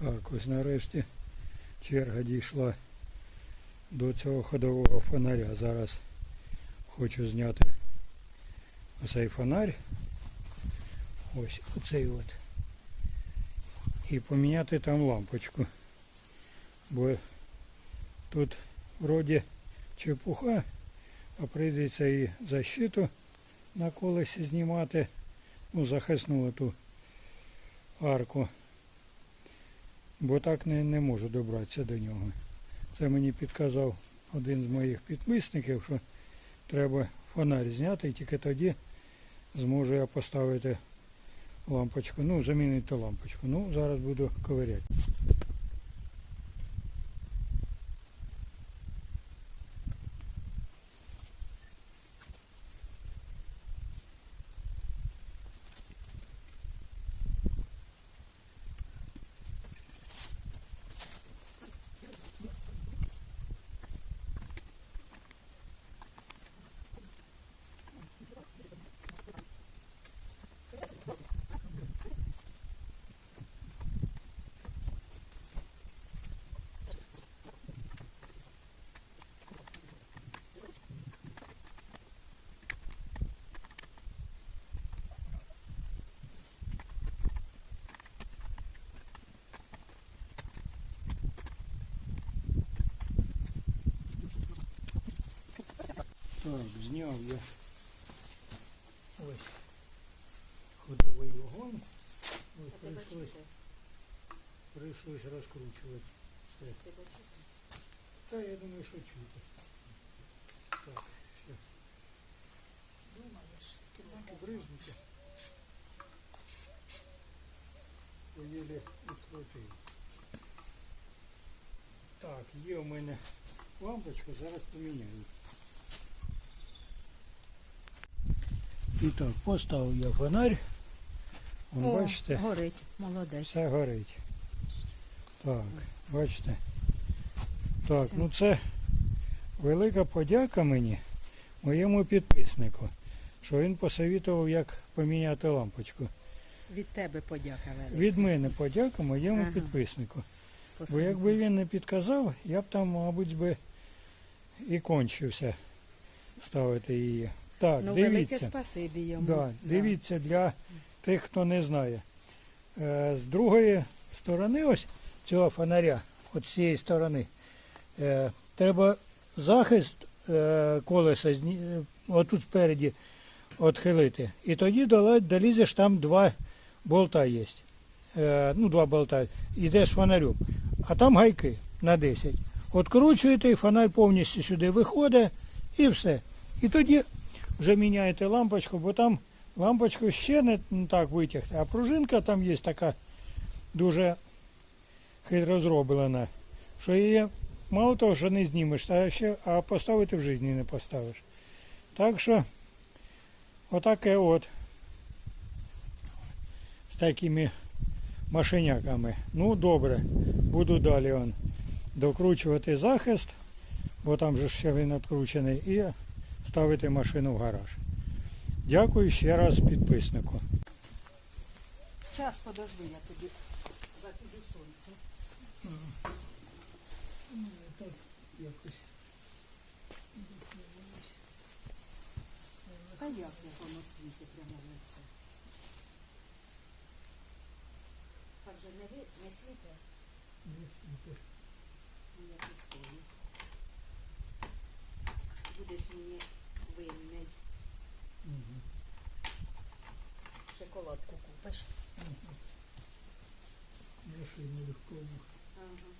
Так, ось нарешті черга дійшла до цього ходового фонаря. Зараз хочу зняти оцей фонарь. Ось оцей от. І поміняти там лампочку. Бо тут вроді чепуха, а прийдеться і защиту на колесі знімати. Ну, захисну ту арку. Бо так не, не можу добратися до нього. Це мені підказав один з моїх підписників, що треба фонарь зняти і тільки тоді зможу я поставити лампочку. Ну, замінити лампочку. Ну, зараз буду ковиряти. Так, зняв я ось ходовий вагон. Ось прийшлось, прийшлось розкручувати. Все. Та я думаю, що чути. Так, все. Думаєш, Брызнути. Еле відкрутив. Так, є в мене лампочка, зараз поміняю. І так, поставив я фонарь. Вон, О, бачите, горить, молодець. все горить. Так, бачите. Так, Все. ну це велика подяка мені, моєму підписнику, що він посовітував, як поміняти лампочку. Від тебе подяка велика. Від мене подяка моєму Ага. підписнику. Бо якби він не підказав, я б там, мабуть, би і кончився ставити її. Так, Ну, велике дивіться. спасибі йому. Да, дивіться для тих, хто не знає. Е, З другої сторони ось цього фонаря, от з цієї сторони, е, треба захист е, колеса отут спереді відхилити. І тоді долізеш там два болта є. Е, Ну, два болта. Іде з фонарем. А там гайки на 10. Откручуєте, і фонарь повністю сюди виходить і все. І тоді вже міняєте лампочку, бо там лампочку ще не не так витягти, а пружинка там є така дуже хитро зроблена, що її мало того, що не знімеш, а ще а поставити в житті не поставиш. Так що отаке от з такими машиняками. Ну добре, буду далі он докручувати захист, бо там же ще він відкручений, і ставити машину в гараж. Дякую ще раз підписнику. Час подожди, я тобі закиду сонце. А як воно світить прямо в лице? Так же не, ви- не світить? Ну, я. Будеш мені винний. Шоколадку купиш. Я ще й не легко. Ага.